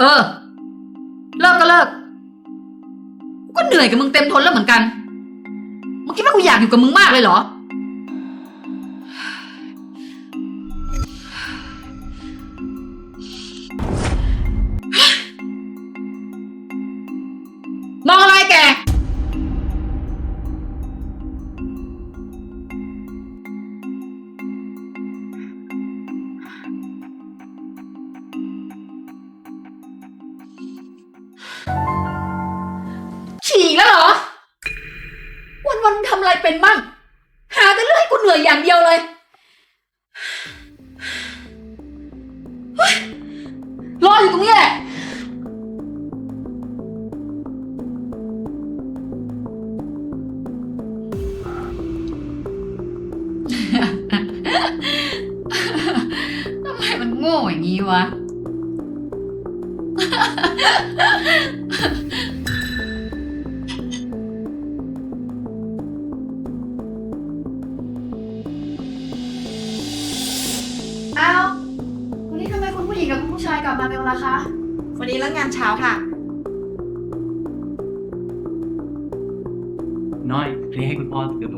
เออ เลิกก็เลิกกูก็เหนื่อยกับมึงเต็มทนแล้วเหมือนกัน มึงคิดว่ากูอยากอยู่กับมึงมากเลยเหรอ เป็นมั่ง หาแต่เรื่องให้กูเหนื่อยอย่างเดียวเลย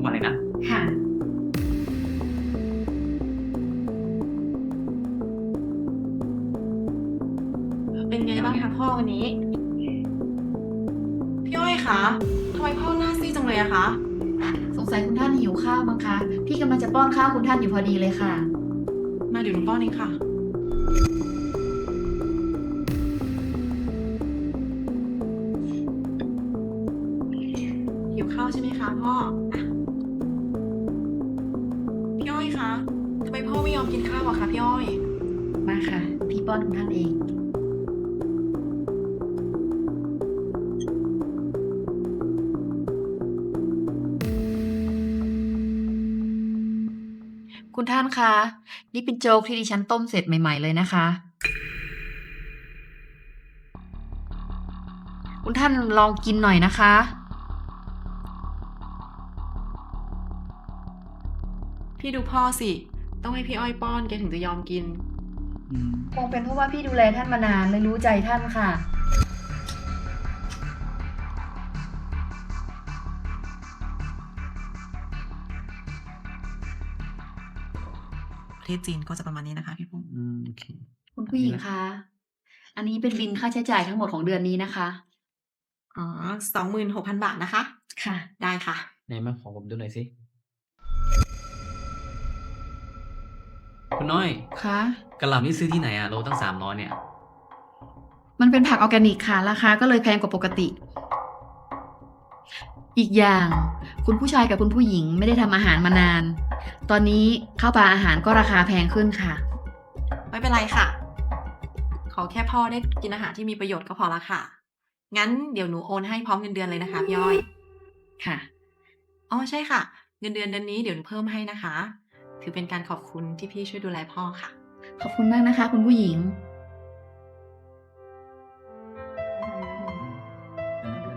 คุณพ่อเกือบทุกวันเลยนะค่ะเป็นไงบ้างคะพ่อวันนี้ พี่อ้อยคะทำไมพ่อหน้าซีดจังเลยอะคะสงสัยคุณท่านหิวข้าวมั้งคะ พี่กำลังจะป้อนข้าวคุณท่านอยู่พอดีเลยค่ะ มาเดี๋ยวหนูป้อนเองค่ะ หิวข้าวใช่ไหมคะพ่อ พี่อ้อย มาค่ะ พี่ป้อนคุณท่านเอง คุณท่านคะ นี่เป็นโจ๊กที่ดิฉันต้มเสร็จใหม่ ๆ เลยนะคะ คุณท่านลองกินหน่อยนะคะพี่ดูพ่อสิ ต้องให้พี่อ้อยป้อนแกถึงจะยอมกิน คงเป็นเพราะว่าพี่ดูแลท่านมานานเลยรู้ใจท่านค่ะ ประเทศจีนก็จะประมาณนี้นะคะพี่ปุ้มอืมโอเค คุณผู้หญิงคะอันนี้เป็นบินค่าใช้จ่ายทั้งหมดของเดือนนี้นะคะ อ๋อสองหมื่นหกพันบาทนะคะ ค่ะ ได้ค่ะ ไหนมาขอผมดูหน่อยสิ คุณน้อยคะกระหล่ำนี่ซื้อที่ไหนอะโลตั้งสามร้อยเนี่ย มันเป็นผักออร์แกนิกค่ะ ราคาก็เลยแพงกว่าปกติ อีกอย่าง คุณผู้ชายกับคุณผู้หญิงไม่ได้ทำอาหารมานาน ตอนนี้ข้าวปลาอาหารก็ราคาแพงขึ้นค่ะ ไม่เป็นไรค่ะ ขอแค่พ่อได้กินอาหารที่มีประโยชน์ก็พอละค่ะ งั้นเดี๋ยวหนูโอนให้พร้อมเงินเดือนเลยนะคะพี่อ้อย ค่ะ อ๋อใช่ค่ะ เงินเดือนเดือนนี้เดี๋ยวหนูเพิ่มให้นะคะ ถือเป็นการขอบคุณที่พี่ช่วยดูแลพ่อค่ะ ขอบคุณมากนะคะ คุณผู้หญิง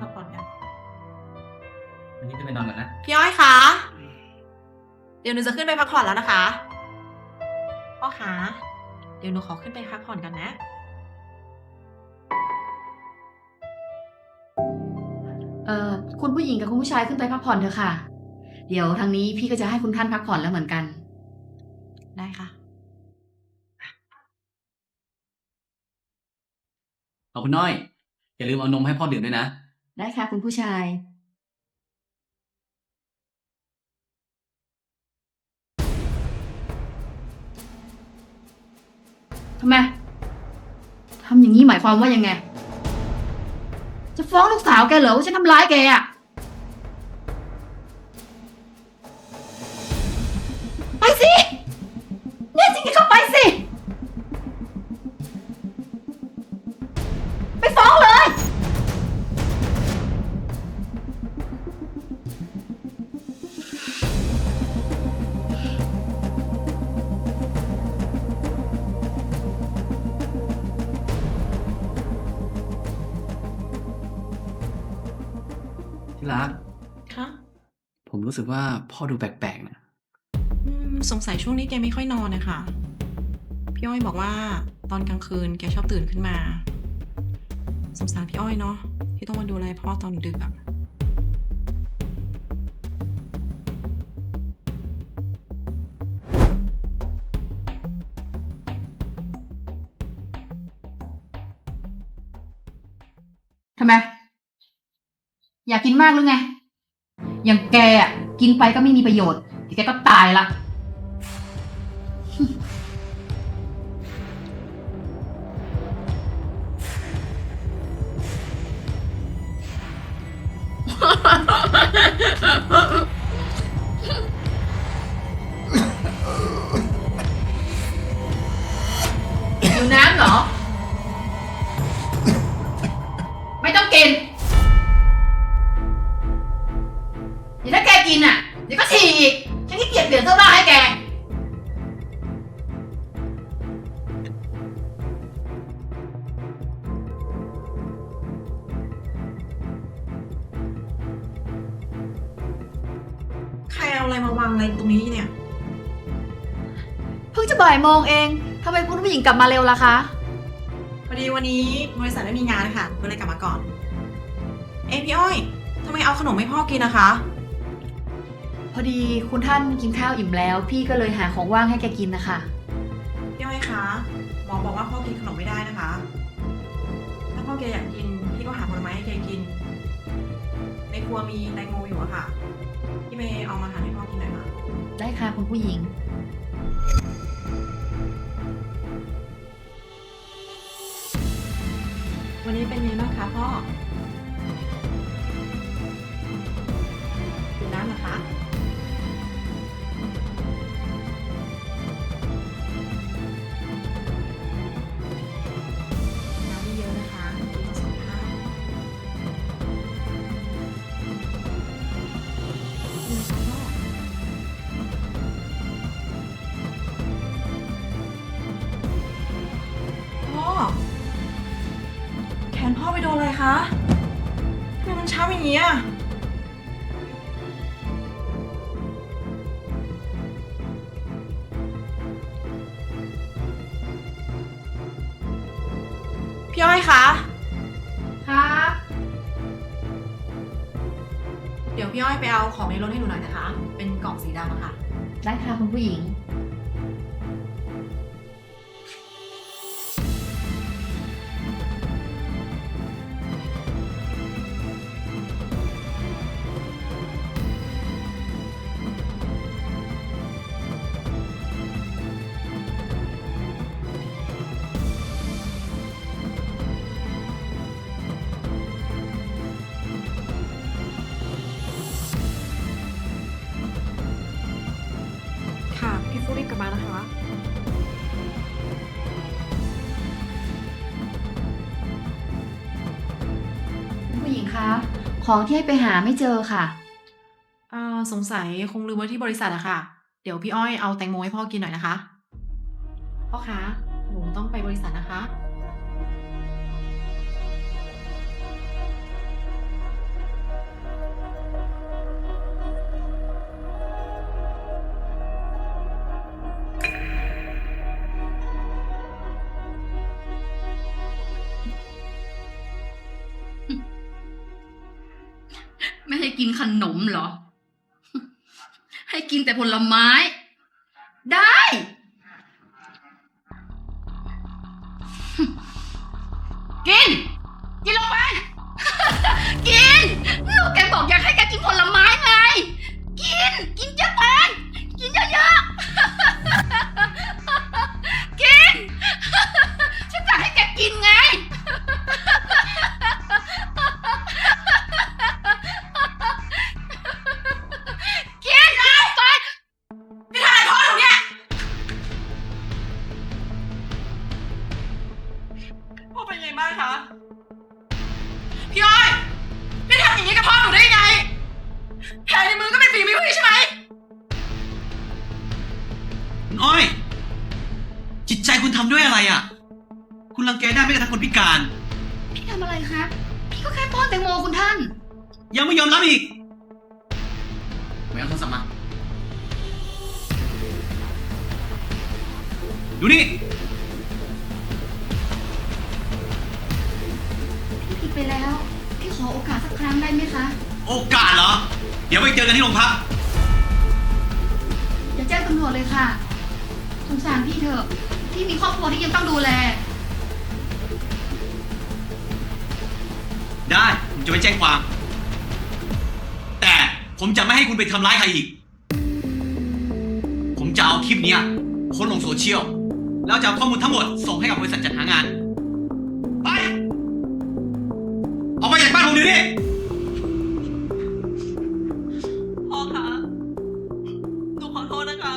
พักผ่อนกันวันนี้จะไปนอนก่อนนะ พี่อ้อยคะ เดี๋ยวหนูจะขึ้นไปพักผ่อนแล้วนะคะ พ่อคะ เดี๋ยวหนูขอขึ้นไปพักผ่อนกันนะ เอ่อคุณผู้หญิงกับคุณผู้ชายขึ้นไปพักผ่อนเถอะค่ะ เดี๋ยวทางนี้พี่ก็จะให้คุณท่านพักผ่อนแล้วเหมือนกัน ได้ค่ะ เอาคุณน้อย อย่าลืมเอานมให้พ่อดื่มด้วยนะ ได้ค่ะ คุณผู้ชาย ทำไม ทำอย่างนี้หมายความว่ายังไง จะฟ้องลูกสาวแกเหรอว่าฉันทำร้ายแกอะ รู้สึกว่าพ่อดูแปลกๆนะอืมสงสัยช่วงนี้แกไม่ค่อยนอนนะคะพี่อ้อยบอกว่าตอนกลางคืนแกชอบตื่นขึ้นมา สงสารพี่อ้อยเนาะที่ต้องมาดูแลพ่อตอนดึกอะทำไม อยากกินมากหรือไง อย่างแกอะกินไปก็ไม่มีประโยชน์เดี๋ยวแกก็ตายละ อยู่น้ำเหรอ เอาอะไรมาวางอะไรตรงนี้เนี่ย เพิ่งจะบ่ายโมงเองทำไมคุณผู้หญิงกลับมาเร็วล่ะคะ พอดีวันนี้บริษัทไม่มีงานค่ะก็เลยกลับมาก่อน เอ้ยพี่อ้อยทำไมเอาขนมให้พ่อกินนะคะ พอดีคุณท่านกินข้าวอิ่มแล้ว พี่ก็เลยหาของว่างให้แกกินนะคะ พี่อ้อยคะหมอบอกว่าพ่อกินขนมไม่ได้นะคะ ถ้าพ่อแกอยากกินพี่ก็หาผลไม้ให้แกกิน ในครัวมีแตงโมอยู่อะค่ะ พี่เมย์เอามาหาให้พ่อกินหน่อยค่ะได้ค่ะคุณผู้หญิง วันนี้เป็นไงบ้างคะพ่อ คะทำไมมันช้ำอย่างนี้อะพี่อ้อยคะ ครับ เดี๋ยวพี่อ้อยไปเอาของในรถให้หนูหน่อยนะคะ เป็นกล่องสีดำอะค่ะ ได้ค่ะคุณผู้หญิง ค่ะ พี่ฟูรีบกลับมานะคะคุณผู้หญิงคะ ของที่ให้ไปหาไม่เจอค่ะ อ่าสงสัยคงลืมไว้ที่บริษัทอะค่ะ เดี๋ยวพี่อ้อยเอาแตงโมให้พ่อกินหน่อยนะคะ พ่อคะ หนูต้องไปบริษัทนะคะ กินขนมเหรอ ให้กินแต่ผลไม้ ได้ กิน กินลงไป กินลูกแกบอกอยากให้แกกินผลไม้ไง กิน กินเยอะไปกินเยอะๆ กินฉัน กระทั่งคนพิการ พี่ทำอะไรครับ พี่ก็แค่ป้อนแตงโมคุณท่าน ยังไม่ยอมรับอีกไม่เอาโทรศัพท์มา ดูนี่ พี่อโอกาสสักครั้งได้ไหมคะ โอกาสเหรอ เดี๋ยวไปเจอกันที่โรงพัก อย่าแจ้งตำรวจเลยค่ะ สงสารพี่เถอะ พี่มีครอบครัวที่ยังต้องดูแล จะไปแจ้งความ แต่ผมจะไม่ให้คุณไปทำร้ายใครอีก ผมจะเอาคลิปเนี้ยโพสต์ลงโซเชียล แล้วจะเอาข้อมูลทั้งหมดส่งให้กับบริษัทจัดหางาน ไป ออกไปจากบ้านผมเดี๋ยวนี้ พ่อคะหนูขอโทษนะคะ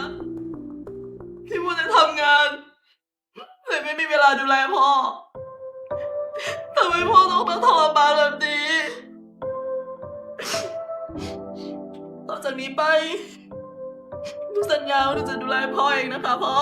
ที่มัวแต่ทำงานเลยไม่มีเวลาดูแลพ่อ ทำไมพ่อต้องมาทรมานแบบนี้ นี้ไปหนูสัญญาว่าหนูจะดูแลพ่อเองนะคะพ่อ